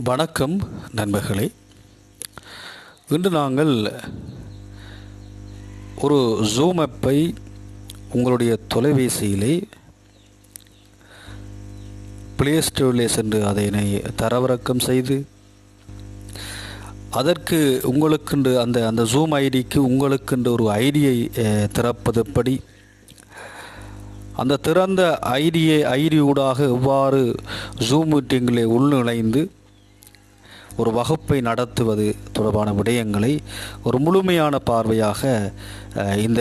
வணக்கம் நண்பர்களே. இன்று நாங்கள் ஒரு ஜூம் ஆப்பை உங்களுடைய தொலைபேசியிலே பிளே ஸ்டோரிலே சென்று அதனை தரவிறக்கம் செய்து அதற்கு உங்களுக்கென்று அந்த அந்த ஜூம் ஐடிக்கு உங்களுக்கென்று ஒரு ஐடியை திறப்பது எப்படி அந்த திறந்த ஐடியை ஐடியூடாக எவ்வாறு ஜூம் மீட்டிங்கில் உள்நுழைந்து ஒரு வகுப்பை நடத்துவது தொடர்பான விடயங்களை ஒரு முழுமையான பார்வையாக இந்த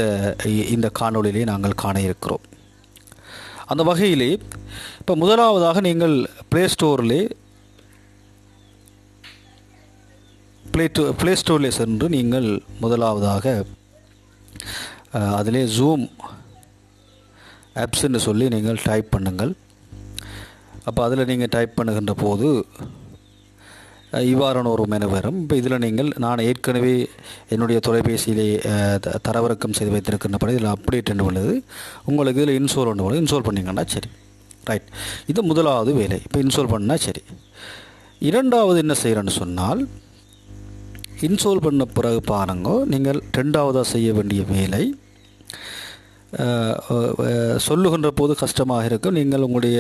இந்த காணொளியிலே நாங்கள் காண இருக்கிறோம். அந்த வகையிலே இப்போ முதலாவதாக நீங்கள் ப்ளே ஸ்டோரிலே ப்ளே டோ ப்ளே ஸ்டோரிலே சென்று நீங்கள் முதலாவதாக அதிலே ஜூம் ஆப்ஸ்ன்னு சொல்லி நீங்கள் டைப் பண்ணுங்கள். அப்போ அதில் நீங்கள் டைப் பண்ணுகின்ற போது இவ்வாறான ஒரு மெனு வரும். இப்போ இதில் நீங்கள் நான் ஏற்கனவே என்னுடைய தொலைபேசியிலே த- தரவிறக்கம் செய்து வைத்திருக்கின்றபடி இதில் அப்டேட் என்று உள்ளது. உங்களுக்கு இதில் இன்ஸ்டால் ஒன்று உள்ளது இன்ஸ்டால் பண்ணிங்கன்னா சரி. ரைட் இது முதலாவது வேலை. இப்போ இன்ஸ்டால் பண்ணால் சரி. இரண்டாவது என்ன செய்கிறேன்னு சொன்னால் இன்ஸ்டால் பண்ண பிறகு பாருங்க நீங்கள் ரெண்டாவதாக செய்ய வேண்டிய வேலை சொல்லுகின்ற போது கஷ்டமாக இருக்கும். நீங்கள் உங்களுடைய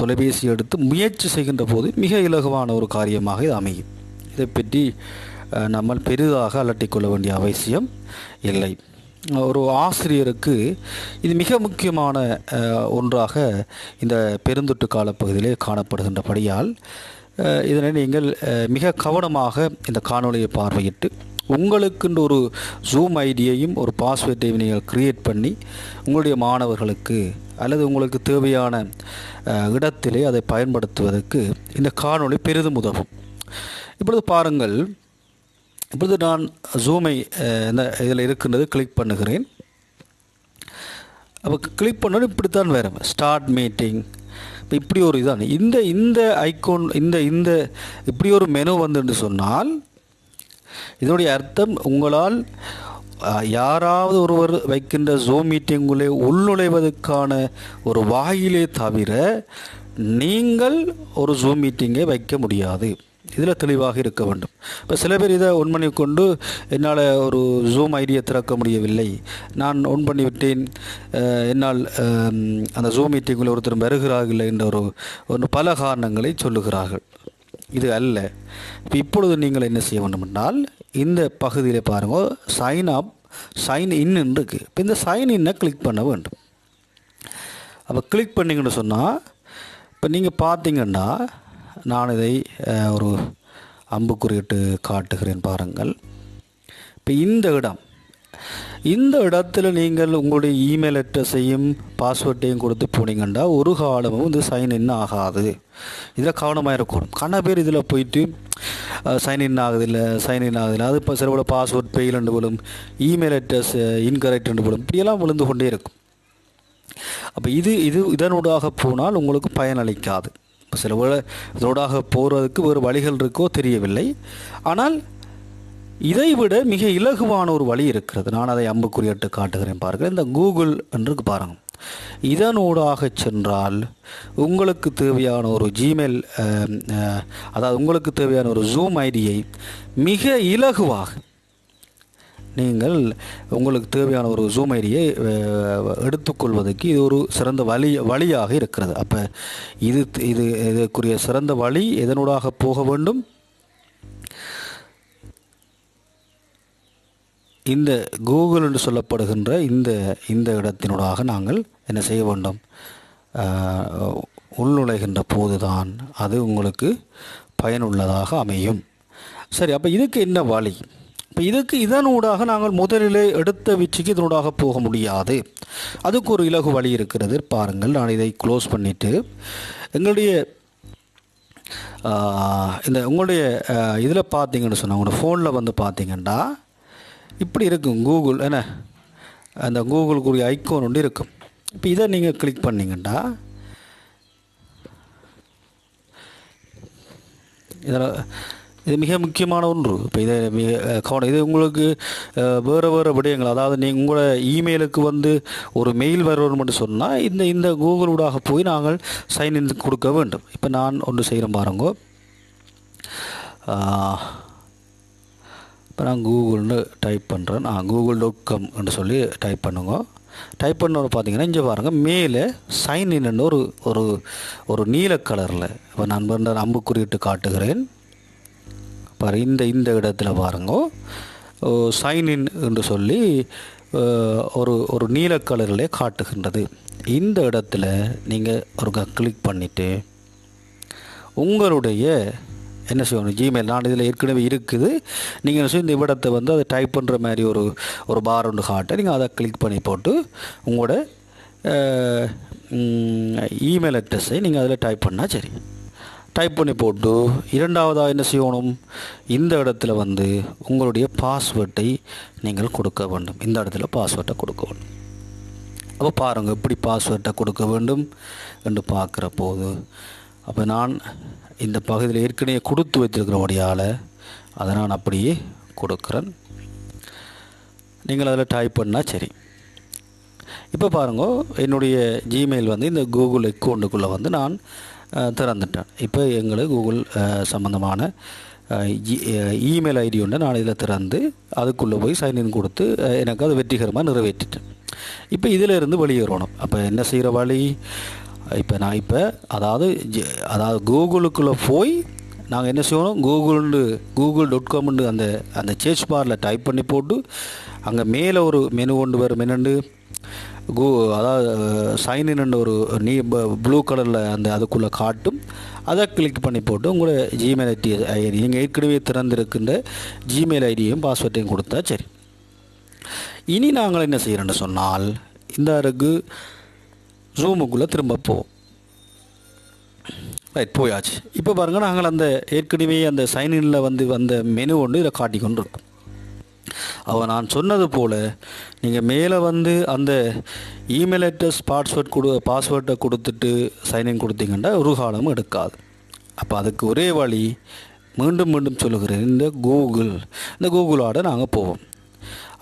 தொலைபேசி எடுத்து முயற்சி செய்கின்ற போது மிக இலகுவான ஒரு காரியமாக இது அமையும். இதை பற்றி நம்ம பெரிதாக அலட்டிக்கொள்ள வேண்டிய அவசியம் இல்லை. ஒரு ஆசிரியருக்கு இது மிக முக்கியமான ஒன்றாக இந்த பெருந்தொட்டு காலப்பகுதியிலே காணப்படுகின்றபடியால் இதனை நீங்கள் மிக கவனமாக இந்த காணொளியை பார்வையிட்டு உங்களுக்குன்ற ஒரு ஜூம் ஐடியையும் ஒரு பாஸ்வேர்டையும் நீங்கள் க்ரியேட் பண்ணி உங்களுடைய மாணவர்களுக்கு அல்லது உங்களுக்கு தேவையான இடத்திலே அதை பயன்படுத்துவதற்கு இந்த காணொளி பெரிதும் உதவும். இப்பொழுது பாருங்கள். இப்பொழுது நான் ஜூமை இந்த இதில் இருக்கின்றது கிளிக் பண்ணுகிறேன். அப்போ கிளிக் பண்ணோன்னு இப்படித்தான் வரும். ஸ்டார்ட் மீட்டிங் இப்போ இப்படி ஒரு இதான். இந்த இந்த ஐக்கோன் இந்த இந்த இப்படி ஒரு மெனு வந்துன்னு சொன்னால் இதனுடைய அர்த்தம் உங்களால் யாராவது ஒருவர் வைக்கின்ற ஜூம் மீட்டிங்குள்ளே உள்நுழைவதற்கான ஒரு வாயிலே தவிர நீங்கள் ஒரு ஜூம் மீட்டிங்கை வைக்க முடியாது. இதில் தெளிவாக இருக்க வேண்டும். இப்போ சில பேர் இதை ஒன் பண்ணி கொண்டு என்னால் ஒரு ஜூம் ஐடியை திறக்க முடியவில்லை. நான் ஒன் பண்ணிவிட்டேன். என்னால் அந்த ஜூம் மீட்டிங்கில் ஒருத்தர் வருகிறார்கள் என்ற ஒரு ஒன்று பல காரணங்களை சொல்லுகிறார்கள். இது அல்ல. இப்போ இப்பொழுது நீங்கள் என்ன செய்ய வேண்டும் என்றால் இந்த பகுதியில் பாருங்கள் சைன் அப் சைன் இன் இருக்குது இப்போ இந்த சைன் இன்னை கிளிக் பண்ண வேண்டும். அப்போ கிளிக் பண்ணிங்கன்னு சொன்னால் இப்போ நீங்கள் பார்த்தீங்கன்னா நான் இதை ஒரு அம்புக்குறியிட்டு காட்டுகிறேன் பாருங்கள். இப்போ இந்த இடம் இந்த இடத்துல நீங்கள் உங்களுடைய இமெயில் அட்ரஸையும் பாஸ்வேர்டையும் கொடுத்து போனீங்கன்னா ஒரு காலமும் இது சைன் இன் ஆகாது. இதில் கவனமாக இருக்கணும். கண்ண பேர் இதில் போயிட்டு சைன் இன் ஆகுதில்லை சைன் இன் ஆகுதில்லை. அது இப்போ சில பாஸ்வேர்ட் பெயில் விழும் இமெயில் அட்ரஸ் இன்கரெக்ட் விழும் இப்படியெல்லாம் விழுந்து கொண்டே இருக்கும். அப்போ இது இது இதனூடாக போனால் உங்களுக்கு பயனளிக்காது இப்போ சில இதனூடாக போகிறதுக்கு வேறு வழிகள் இருக்கோ தெரியவில்லை. ஆனால் இதை விட மிக இலகுவான ஒரு வழி இருக்கிறது. நான் அதை அம்புக்குறியிட்டு காட்டுகிறேன் பாருங்கள். இந்த கூகுள் என்று பாருங்க. இதனூடாக சென்றால் உங்களுக்கு தேவையான ஒரு ஜிமெயில் அதாவது உங்களுக்கு தேவையான ஒரு ஜூம் ஐடியை மிக இலகுவாக நீங்கள் உங்களுக்கு தேவையான ஒரு ஜூம் ஐடியை எடுத்துக்கொள்வதற்கு இது ஒரு சிறந்த வழி வழியாக இருக்கிறது. அப்போ இது இது இதற்குரிய சிறந்த வழி எதனூடாக போக வேண்டும்? இந்த கூகுள் என்று சொல்லப்படுகின்ற இந்த இந்த இடத்தினூடாக நாங்கள் என்ன செய்ய வேண்டும்? உள்நுழைகின்ற உள்நுழைகின்ற போதுதான் அது உங்களுக்கு பயனுள்ளதாக அமையும். சரி அப்போ இதுக்கு என்ன வழி? இப்போ இதுக்கு இதனூடாக நாங்கள் முதலிலே எடுத்த வீச்சுக்கு இதனூடாக போக முடியாது. அதுக்கு ஒரு இலகு வழி இருக்கிறது. பாருங்கள் நான் இதை க்ளோஸ் பண்ணிவிட்டு எங்களுடைய இந்த உங்களுடைய இதில் பார்த்தீங்கன்னு சொன்னால் உங்களோட ஃபோனில் வந்து பார்த்தீங்கன்னா இப்படி இருக்கும் கூகுள் என்ன? அந்த கூகுளுக்குரிய ஐக்கோன் ஒன்று இருக்கும். இப்போ இதை நீங்கள் கிளிக் பண்ணீங்கன்னா இதில் இது மிக முக்கியமான ஒன்று. இப்போ இதை மிக கவனம் இது உங்களுக்கு வேறு வேறு விடயங்கள். அதாவது நீங்கள் உங்களோட இமெயிலுக்கு வந்து ஒரு மெயில் வரணும்னு சொன்னால் இந்த இந்த கூகுள் ஊடாக போய் நாங்கள் சைன் இன் கொடுக்க வேண்டும். இப்போ நான் ஒன்று செய்கிறேன் பாருங்கோ. இப்போ நான் கூகுள்னு டைப் பண்ணுறேன். நான் கூகுள் டாட் காம்னு சொல்லி டைப் பண்ணுங்க. டைப் பண்ண பார்த்தீங்கன்னா இங்கே பாருங்கள் மேலே சைன் இன்னு ஒரு ஒரு ஒரு நீல கலரில் இப்போ நான் அம்பு குறியிட்டு காட்டுகிறேன். பாரு இந்த இந்த இடத்துல பாருங்க. சைன் இன் என்று சொல்லி ஒரு ஒரு நீல கலரில் காட்டுகின்றது. இந்த இடத்துல நீங்கள் ஒரு கிளிக் பண்ணிவிட்டு உங்களுடைய என்ன செய்யணும்? ஜிமெயில் நான் இதில் ஏற்கனவே இருக்குது. நீங்கள் என்ன செய்யும் இந்த விடத்தை வந்து அதை டைப் பண்ணுற மாதிரி ஒரு ஒரு பார் ஒன்று காட்ட நீங்கள் அதை கிளிக் பண்ணி போட்டு உங்களோட இமெயில் அட்ரஸை நீங்கள் அதில் டைப் பண்ணால் சரி. டைப் பண்ணி போட்டு இரண்டாவதாக என்ன செய்யணும்? இந்த இடத்துல வந்து உங்களுடைய பாஸ்வேர்டை நீங்கள் கொடுக்க வேண்டும். இந்த இடத்துல பாஸ்வேர்டை கொடுக்க வேண்டும். அப்போ பாருங்கள் எப்படி பாஸ்வேர்டை கொடுக்க வேண்டும் என்று பார்க்குற போது அப்போ நான் இந்த பகுதியில் ஏற்கனவே கொடுத்து வைத்திருக்கிறபடியால் அதை நான் அப்படியே கொடுக்குறேன். நீங்கள் அதில் டைப் பண்ணால் சரி. இப்போ பாருங்க என்னுடைய ஜிமெயில் வந்து இந்த கூகுள் அக்கௌண்ட்டுக்குள்ளே வந்து நான் திறந்துட்டேன். இப்போ எங்களுக்கு கூகுள் சம்மந்தமான இமெயில் ஐடி ஒன்று நான் இதில் திறந்து அதுக்குள்ளே போய் சைன்இன் கொடுத்து எனக்கு அது வெற்றிகரமாக நிறைவேற்றிட்டேன். இப்போ இதிலிருந்து வெளியேறணும். அப்போ என்ன செய்கிற வழி? இப்போ நான் இப்போ அதாவது அதாவது கூகுளுக்குள்ளே போய் நாங்கள் என்ன செய்யணும்? கூகுள்னு கூகுள் டாட் காம்னு அந்த அந்த சேர்ச் பாரில் டைப் பண்ணி போட்டு அங்கே மேலே ஒரு மெனு கொண்டு வரும். என்னண்டு கூ அதாவது சைன் ஒரு நீ ப்ளூ கலரில் அந்த அதுக்குள்ளே காட்டும். அதை கிளிக் பண்ணி போட்டு உங்களோட ஜிமெயில் ஐடி ஐடி நீங்கள் ஏற்கனவே திறந்திருக்கின்ற ஜிமெயில் ஐடியும் பாஸ்வேர்டையும் கொடுத்தா சரி. இனி நாங்கள் என்ன செய்கிறோன்னு சொன்னால் இந்த அருகு ஜூமுக்குள்ளே திரும்ப போவோம் ரைட் போயாச்சு. இப்போ பாருங்கள் நாங்கள் அந்த ஏற்கனவே அந்த சைன்இனில் வந்து வந்த மெனு ஒன்று இதை காட்டி கொண்டு இருக்கோம் அவள் நான் சொன்னது போல் நீங்கள் மேலே வந்து அந்த இமெயில் அட்ரஸ் பாஸ்வேர்ட் கொடு பாஸ்வேர்டை கொடுத்துட்டு சைன்இன் கொடுத்தீங்கன்னா ஒரு காலமும் எடுக்காது. அப்போ அதுக்கு ஒரே வழி மீண்டும் மீண்டும் சொல்லுகிறேன் இந்த கூகுள் இந்த கூகுளோட நாங்கள் போவோம்.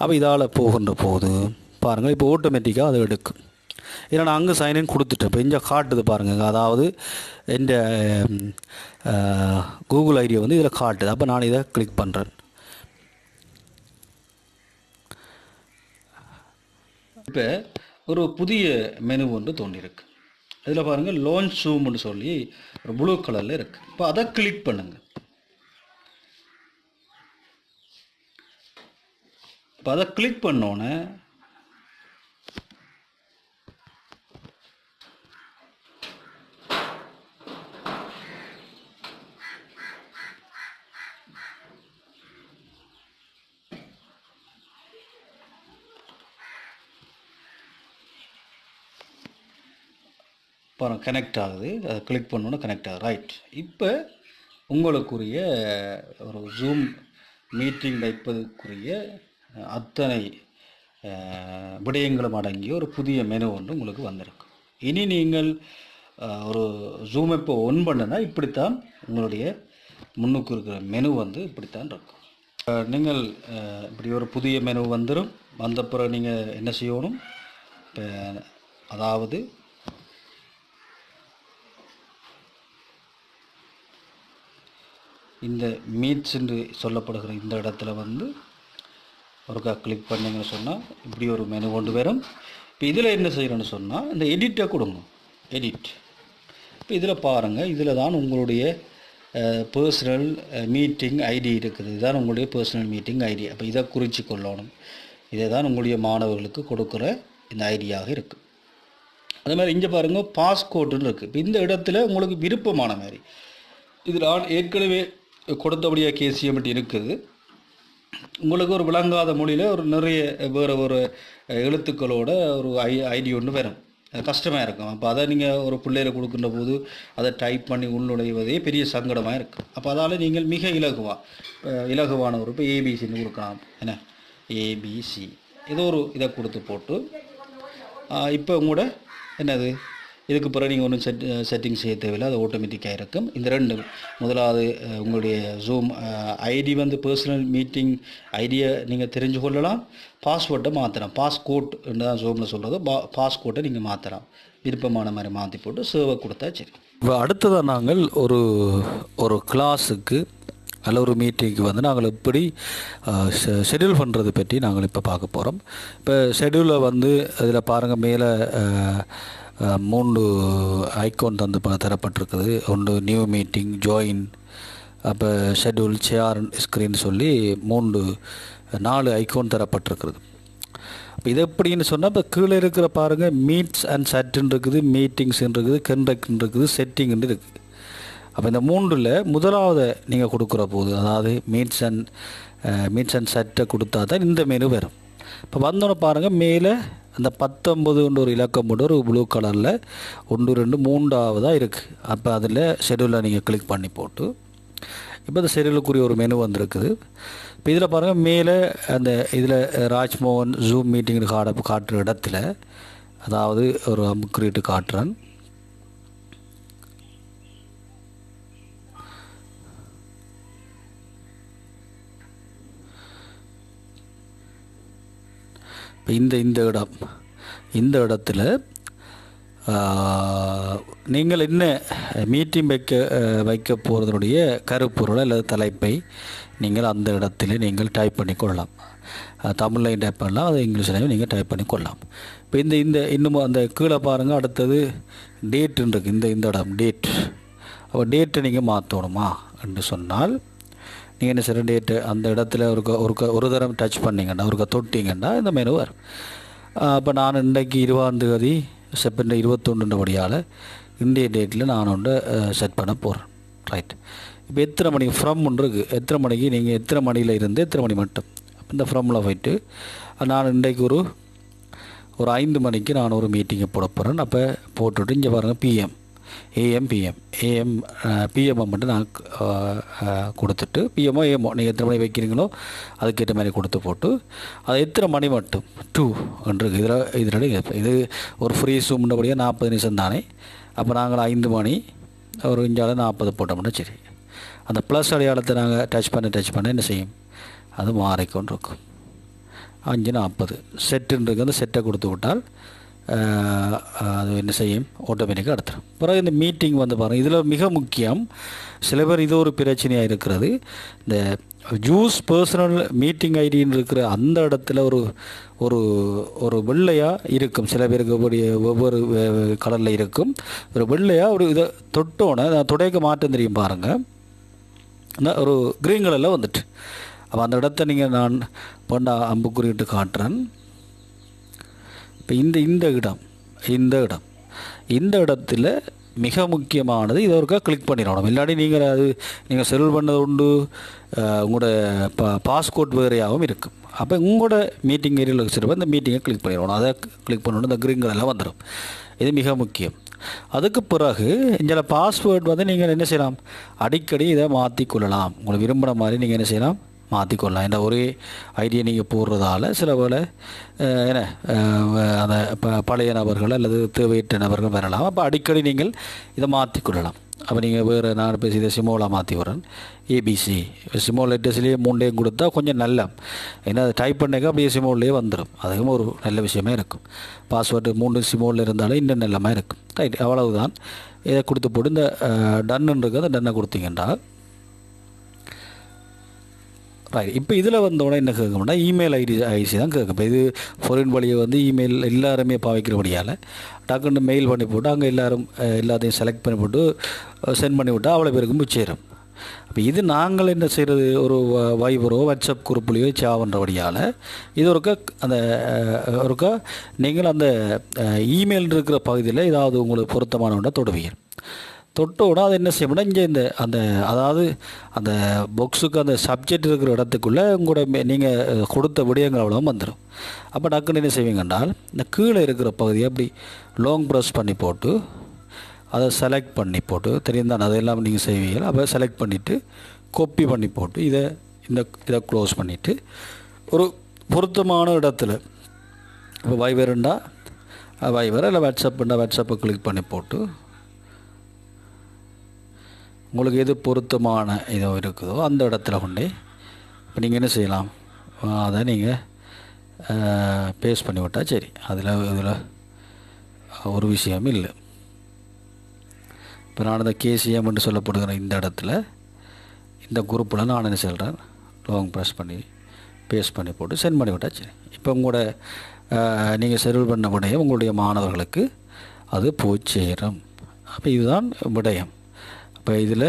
அப்போ இதால் போகின்ற போது பாருங்கள் இப்போ ஆட்டோமேட்டிக்காக அதை எடுக்கும். ஏன்னா நான் அங்கே சைனின் கொடுத்துட்டேன் இப்போ இங்கே காட்டுது பாருங்கள் அதாவது எந்த கூகுள் ஐடியை வந்து இதில் காட்டுது. அப்போ நான் இதை கிளிக் பண்ணுறேன் இப்போ ஒரு புதிய மெனு ஒன்று தோண்டியிருக்கு இதில் பாருங்கள் லோன் ஜூம்னு சொல்லி ஒரு ப்ளூ கலரில் இருக்குது இப்போ அதை கிளிக் பண்ணுங்கள் இப்போ அதை கிளிக் பண்ணோன்னே அப்புறம் கனெக்ட் ஆகுது. அதை கிளிக் பண்ணோன்னே கனெக்ட் ஆகுது. ரைட் இப்போ உங்களுக்குரிய ஒரு ஜூம் மீட்டிங் வைப்பதற்குரிய அத்தனை விடயங்களும் அடங்கிய ஒரு புதிய மெனு ஒன்று உங்களுக்கு வந்திருக்கு. இனி நீங்கள் ஒரு ஜூம் இப்போ ஒன் பண்ணுனா இப்படித்தான் உங்களுடைய முன்னுக்கு இருக்கிற மெனு வந்து இப்படித்தான் இருக்கும். நீங்கள் இப்படி ஒரு புதிய மெனு வந்துடும் வந்த பிறகு நீங்கள் என்ன செய்யணும்? இப்போ அதாவது இந்த மீட்ஸ் என்று சொல்லப்படுகிற இந்த இடத்துல வந்து ஒருக்கா கிளிக் பண்ணிங்கன்னு சொன்னால் இப்படி ஒரு மெனு கொண்டு வரும். இப்போ இதில் என்ன செய்கிறேன்னு சொன்னால் இந்த எடிட்டை கொடுங்க. எடிட் இப்போ இதில் பாருங்கள் இதில் தான் உங்களுடைய பர்சனல் மீட்டிங் ஐடி இருக்குது. இதுதான் உங்களுடைய பர்சனல் மீட்டிங் ஐடி அப்போ இதை குறித்து கொள்ளணும். இதை தான் உங்களுடைய மாணவர்களுக்கு கொடுக்குற இந்த ஐடியாக இருக்குது அதே மாதிரி இங்கே பாருங்கள் பாஸ்கோட்டுன்னு இருக்குது இப்போ இந்த இடத்துல உங்களுக்கு விருப்பமான மாதிரி. இதில் ஏற்கனவே கொடுத்தபடியாக கேசிஎம்ட்டு இருக்குது. உங்களுக்கு ஒரு விளங்காத மொழியில் ஒரு நிறைய வேறு ஒரு எழுத்துக்களோட ஒரு ஐ ஐடி ஒன்று வரும். அது கஷ்டமாக இருக்கும். அப்போ அதை நீங்கள் ஒரு பிள்ளையில கொடுக்குற போது அதை டைப் பண்ணி உள்நுழைவதே பெரிய சங்கடமாக இருக்கும். அப்போ அதால் நீங்கள் மிக இலகுவா இலகுவான ஒரு இப்போ ஏபிசின்னு கொடுக்கலாம். என்ன? ஏபிசி ஏதோ ஒரு இதை கொடுத்து போட்டு இப்போ உங்களோட என்னது? இதுக்கு பிறகு நீங்கள் ஒன்றும் செட் செட்டிங் செய்ய தேவையில்லை. அது ஆட்டோமேட்டிக்காக இருக்கும் இந்த ரெண்டு முதலாவது உங்களுடைய ஜூம் ஐடி வந்து பர்சனல் மீட்டிங் ஐடியை நீங்கள் தெரிஞ்சு கொள்ளலாம். பாஸ்வேர்டை மாற்றலாம் பாஸ்கோட் தான் ஜூமில் சொல்கிறது பா பாஸ்கோட்டை நீங்கள் மாற்றலாம் விருப்பமான மாதிரி மாற்றி போட்டு சேவை கொடுத்தா சரி. இப்போ அடுத்ததாக நாங்கள் ஒரு ஒரு கிளாஸுக்கு அல்ல ஒரு மீட்டிங்க்கு வந்து நாங்கள் எப்படி ஷெட்யூல் பண்ணுறது பற்றி நாங்கள் இப்போ பார்க்க போகிறோம் இப்போ ஷெட்யூலை வந்து அதில் பாருங்கள் மேலே மூன்று ஐக்கோன் தந்து தரப்பட்டிருக்குது. ஒன்று நியூ மீட்டிங் ஜாயின் அப்போ ஷெட்யூல் சேர் ஸ்க்ரீன் சொல்லி மூன்று நாலு ஐக்கோன் தரப்பட்டிருக்கிறது இப்போ இது எப்படின்னு சொன்னால் இப்போ கீழே இருக்கிற பாருங்கள் மீட்ஸ் அண்ட் செட்டுன்னு இருக்குது மீட்டிங்ஸ்ன்னு இருக்குது கண்டக்ட்னு இருக்குது செட்டிங்னு இருக்குது. அப்போ இந்த மூன்றில் முதலாவது நீங்கள் கொடுக்குற போது அதாவது மீட்ஸ் அண்ட் மீட்ஸ் அண்ட் செட்டை கொடுத்தா தான் இந்த மெனு வரும். இப்போ வந்தோன்னே பாருங்கள் மேலே அந்த பத்தொம்பதுன்ற ஒரு இலக்கம் மட்டும் ஒரு ப்ளூ கலரில் ஒன்று ரெண்டு மூன்றாவதாக இருக்குது அப்போ அதில் ஷெடியூலில் நீங்கள் கிளிக் பண்ணி போட்டு இப்போ இந்த ஷெடியூலுக்குரிய ஒரு மெனு வந்திருக்குது. இப்போ இதில் பாருங்கள் மேலே அந்த இதில் ராஜ்மோகன் ஜூம் மீட்டிங்னு காட காட்டுற இடத்துல அதாவது ஒரு அமுக்குறிட்டு காட்டுறேன். இப்போ இந்த இந்த இடம் இந்த இடத்துல நீங்கள் என்ன மீட்டிங் வைக்க வைக்க போகிறதனுடைய கருப்பொருள் அல்லது தலைப்பை நீங்கள் அந்த இடத்துல நீங்கள் டைப் பண்ணி கொள்ளலாம். தமிழ்லையும் டைப் பண்ணலாம் அது இங்கிலீஷ்லையும் நீங்கள் டைப் பண்ணி கொள்ளலாம். இப்போ இந்த இந்த இன்னும் அந்த கீழே பாருங்கள் அடுத்தது டேட்டுன்னு இருக்குது இந்த இந்த இடம் டேட் அப்போ டேட்டை நீங்கள் மாற்றணுமா என்று சொன்னால் நீங்கள் என்ன செய்கிற அந்த இடத்துல ஒரு க- ஒரு ஒரு தரம் டச் பண்ணீங்கன்னா ஒரு க- தொட்டிங்கன்னா இந்த மெனு வரும். அப்போ நான் இன்றைக்கு இருபதாம் தேதி செப்டம்பர் இருபத்தொன்றுன்றபடியால் இந்திய டேட்டில் நான் ஒன்று செட் பண்ண போகிறேன் ரைட் இப்போ எத்தனை மணி ஃப்ரம் ஒன்று இருக்குது எத்தனை மணிக்கு நீங்கள் எத்தனை மணியில் இருந்து எத்தனை மணி மட்டும்? இந்த ஃப்ரம்மில் போயிட்டு நான் இன்றைக்கு ஒரு ஒரு ஐந்து மணிக்கு நான் ஒரு மீட்டிங்கை போட போகிறேன் அப்போ போட்டுவிட்டு இங்கே பாருங்கள் பிஎம் ஏஎம் பிஎம் ஏஎம் பிஎம்ஐ மட்டும் நான் கொடுத்துட்டு பிஎம்ஓ ஏஎம்ஓ நீங்கள் எத்தனை மணி வைக்கிறீங்களோ அதுக்கேற்ற மாதிரி கொடுத்து போட்டு அது எத்தனை மணி மட்டும்? டூ என்று இதில் இதில் இது ஒரு ஃப்ரீ சூம்ன்றபடியாக நாற்பது நிமிஷம் தானே? அப்போ நாங்கள் ஐந்து மணி ஒரு இஞ்சாலும் நாற்பது போட்டோம்னா சரி. அந்த ப்ளஸ் அடையாளத்தை நாங்கள் டச் பண்ண டச் பண்ண என்ன செய்யும்? அது மாறிக்கொண்டிருக்கும். அஞ்சு நாற்பது. செட்டுன்றது அந்த செட்டை கொடுத்து விட்டால் அது என்ன செய்யும்? ஆட்டோமேட்டிக்காக எடுத்துரும் பிறகு இந்த மீட்டிங் வந்து பாருங்கள் இதில் மிக முக்கியம் சில பேர் இது ஒரு பிரச்சனையாக இருக்கிறது. இந்த ஜூஸ் பர்சனல் மீட்டிங் ஐடின்னு இருக்கிற அந்த இடத்துல ஒரு ஒரு ஒரு வெள்ளையாக இருக்கும். சில பேருக்கு ஒவ்வொரு ஒவ்வொரு கலரில் இருக்கும். ஒரு வெள்ளையாக ஒரு இதை தொட்டோன்னே நான் துடைக்க மாற்றம் தெரியும் பாருங்கள் ஒரு க்ரீன் கலரில் வந்துட்டு. அப்போ அந்த இடத்த நீங்கள் நான் பொண்ணா அம்புக்குறியிட்டு காட்டுறேன். இப்போ இந்த இந்த இடம் இந்த இடம். இந்த இடத்துல மிக முக்கியமானது இதை ஒருக்கா கிளிக் பண்ணிடணும். இல்லாட்டி நீங்கள் அது நீங்கள் செல் பண்ணது உண்டு. உங்களோட பா பாஸ்போர்ட் வேறையாகவும் இருக்கும். அப்போ உங்களோட மீட்டிங் ஏரியாவில் வச்சுருப்போம் இந்த மீட்டிங்கை கிளிக் பண்ணிடணும். அதை கிளிக் பண்ணணும் இந்த கிரீன்களெல்லாம் வந்துடும் இது மிக முக்கியம். அதுக்கு பிறகு இந்த பாஸ்வேர்டு வந்து நீங்கள் என்ன செய்யலாம்? அடிக்கடி இதை மாற்றிக்கொள்ளலாம் உங்களை விரும்புகிற மாதிரி நீங்கள் என்ன செய்யலாம்? மாற்றிக்கொள்ளலாம் இந்த ஒரே ஐடியா நீங்கள் போடுறதால சில போல் என்ன அந்த ப பழைய நபர்கள் அல்லது தேவையற்ற நபர்கள் வரலாம். அப்போ அடிக்கடி நீங்கள் இதை மாற்றிக்கொள்ளலாம். அப்போ நீங்கள் வேறு நான் பேசி இதை சிமோலா மாற்றி வரேன் ஏபிசி சிமோ லெட்டர்ஸ்லேயே மூண்டையும் கொடுத்தா கொஞ்சம் நல்ல. ஏன்னா அதை டைப் பண்ணாக்க அப்படியே சிமோல்லே வந்துடும் அதுவும் ஒரு நல்ல விஷயமே இருக்கும். பாஸ்வேர்டு மூணு சிமோலில் இருந்தாலும் இன்னும் நல்லமாக இருக்கும். ரைட் அவ்வளவுதான். இதை கொடுத்து போட்டு இந்த டன்னுன்றது அந்த டன்னை கொடுத்தீங்கன்னா ரைட் இப்போ இதில் வந்தோடனே என்ன கேட்கும்னா இமெயில் ஐடி ஐசி தான் கேட்கும் இப்போ இது ஃபோரின் வழியை வந்து இமெயில் எல்லாருமே பாவிக்கிறபடியால் டக்குன்னு மெயில் பண்ணி போட்டு அங்கே எல்லாரும் எல்லாத்தையும் செலக்ட் பண்ணி போட்டு சென்ட் பண்ணி விட்டால் அவ்வளோ பேருக்கும் போய் சேரும் அப்போ இது நாங்கள் என்ன செய்கிறது ஒரு வ- வைபரோ வாட்ஸ்அப் குரூப்லேயோ சாவன்றபடியால் இது ஒருக்கா அந்த ஒருக்க ஒருக்கா நீங்கள் அந்த இமெயில் இருக்கிற பகுதியில் ஏதாவது உங்களுக்கு பொருத்தமான ஒன்றை தொடுவீங்க. தொட்டோட அது என்ன செய்யணும்னா இங்கே இந்த அந்த அதாவது அந்த பொக்ஸுக்கு அந்த சப்ஜெக்ட் இருக்கிற இடத்துக்குள்ளே உங்களோட நீங்கள் கொடுத்த விடயங்கள் அவ்வளோ வந்துடும் அப்போ டக்குன்னு என்ன செய்வீங்கன்னால் இந்த கீழே இருக்கிற பகுதியை அப்படி லாங் ப்ரெஸ் பண்ணி போட்டு அதை செலக்ட் பண்ணி போட்டு தெரியும் தான் அதெல்லாம் நீங்கள் செய்வீங்க அப்போ செலக்ட் பண்ணிவிட்டு கொப்பி பண்ணி போட்டு இதை இந்த இதை க்ளோஸ் பண்ணிவிட்டு ஒரு பொருத்தமான இடத்துல இப்போ வைவருண்டா வைபர் இல்லை வாட்ஸ்அப்புண்டா வாட்ஸ்அப்பை கிளிக் பண்ணி போட்டு உங்களுக்கு எது பொருத்தமான இதோ இருக்குதோ அந்த இடத்துல கொண்டு இப்போ நீங்கள் என்ன செய்யலாம்? அதை நீங்கள் பேஸ் பண்ணி விட்டால் சரி. அதில் இதில் ஒரு விஷயம் இல்லை. இப்போ நான் இந்த கேசிஎம் என்று சொல்லப்படுகிற இந்த இடத்துல இந்த குரூப்பில் நான் என்ன செய்கிறேன் லாங் ப்ரெஸ் பண்ணி பேஸ்ட் பண்ணி போட்டு சென்ட் பண்ணி விட்டா சரி. இப்போ உங்களோட நீங்கள் செருள் பண்ண விடயம் உங்களுடைய மாணவர்களுக்கு அது போய் சேரும். அப்போ இதுதான் விடயம். இப்போ இதில்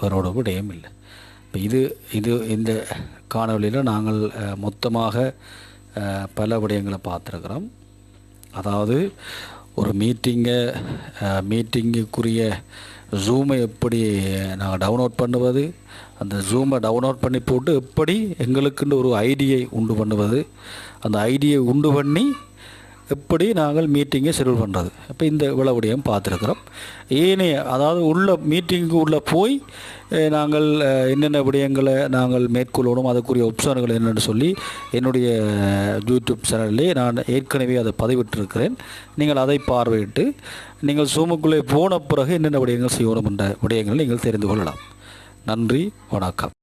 வேறோட விடயம் இல்லை. இப்போ இது இது இந்த காணொலியில் நாங்கள் மொத்தமாக பல விடயங்களை பார்த்துருக்குறோம். அதாவது ஒரு மீட்டிங்கை மீட்டிங்குக்குரிய ஜூமை எப்படி நாங்கள் டவுன்லோட் பண்ணுவது அந்த ஜூமை டவுன்லோட் பண்ணி போட்டு எப்படி எங்களுக்குன்னு ஒரு ஐடியை உண்டு பண்ணுவது அந்த ஐடியை உண்டு பண்ணி எப்படி நாங்கள் மீட்டிங்கை ஷெடியூல் பண்ணுறது இப்போ இந்த விளவுடையும் பார்த்துருக்குறோம். ஏனைய அதாவது உள்ள மீட்டிங்கு உள்ளே போய் நாங்கள் என்னென்ன விடயங்களை நாங்கள் மேற்கொள்ளணும் அதுக்குரிய ஆப்ஷன்கள் என்னென்னு சொல்லி என்னுடைய யூடியூப் சேனல்லே நான் ஏற்கனவே அதை பதிவிட்டிருக்கிறேன். நீங்கள் அதை பார்வையிட்டு நீங்கள் சூமுக்குள்ளே போன பிறகு என்னென்ன விடயங்கள் செய்யணும் என்ற விடயங்களை நீங்கள் தெரிந்து கொள்ளலாம். நன்றி வணக்கம்.